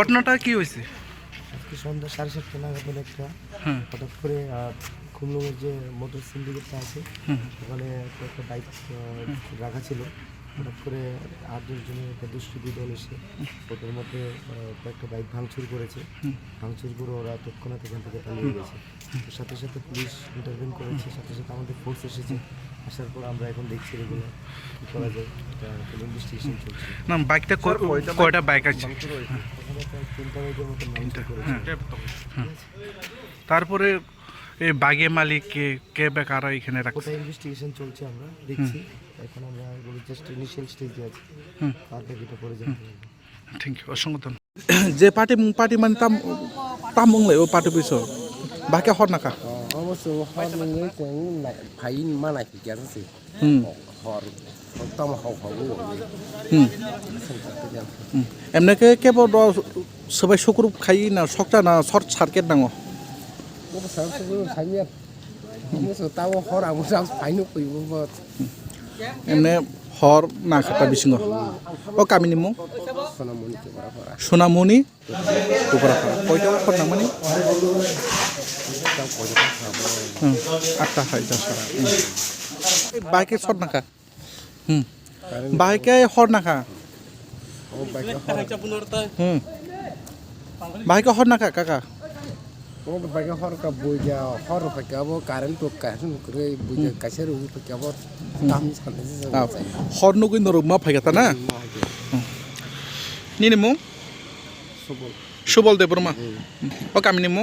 ঘটনাটা কি হয়েছে? আজকে সন্ধ্যা সাড়ে সাতটা নাগাদ একটা হুম। হঠাৎ করে খুমলুঙের যে মোটর সিন্ডিকেটটা আছে ওখানে একটা বাইক রাখা ছিল। হঠাৎ করে আট দশ জনের একটা দুষ্কৃতী দল এসে ওদের মধ্যে কয়েকটা বাইক ভাঙচুর করেছে। ভাঙচুর করে ওরা তৎক্ষণাৎ এখান থেকে পালিয়ে গেছে। তো সাথে সাথে পুলিশ ইন্টারভেন করেছে সাথে সাথে আমাদের ফোর্স এসেছে। আসার পর আমরা এখন দেখছি এগুলো কী করা যায়। ইনভেস্টিগেশন চলছে। না বাইকটা কয়টা বাইক আছে? তারপরে এই বাগে মালিক কে কে বেকার এখানে রাখছে? কোথায় ইনভেস্টিগেশন চলছে আমরা দেখছি। এখন আমরা গুলো জাস্ট ইনিশিয়াল স্টেজে আছি। তার বাকিটা পরে যাবে থ্যাংক ইউ অসংখ্য যে পার্টি পার্টি মানে তাম তাম মংলাই ও পার্টি পিছ বাকি হর নাকা। অবশ্য হর মংলাই ভাই মানাকি গেছে হুম। হর তামা হক হব হুম। এমনিকে কেবল সবাই শুক্রুপ খাই না সকটা না শর্ট সার্কিট নাঙো? তাও হর আমি ফাইনো কইব এমনি হর না খাতা বিসিং ও কামিনি মু। সোনামণি। টুকরাপাড়া আটটা হয় দশটা। বাইকে শট নাখা হুম। বাইকে শট নাখা হুম। বাইকে শট নাখা কাকা বাইকে হর কা বুঝা হর ফাকাব কারেন্ট তো কারেন্ট করে বুঝা কাছে রু ফাকাব দাম সামনে হর নু? কই নরম মা ফাকাতা না নিনে মু সুবল। সুবল দেবরমা ও কামিনে মু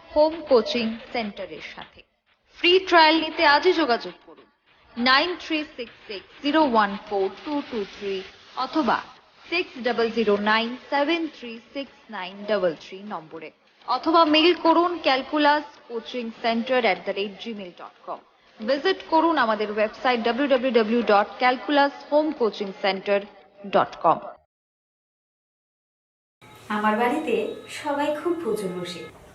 হোম কোচিং সেন্টারের সাথে। ফ্রি ট্রায়াল নিতে আজই যোগাযোগ করুন। Nine three six six zero one four two two three অথবা six double zero nine seven three six nine double three নম্বরে। অথবা মেইল করুন calculus coaching centre at the rate gmail dot com visit করুন আমাদের website W W W dot calculus home coaching centre dot com আমার বাড়িতে সবাই খুব প্রচুর বসে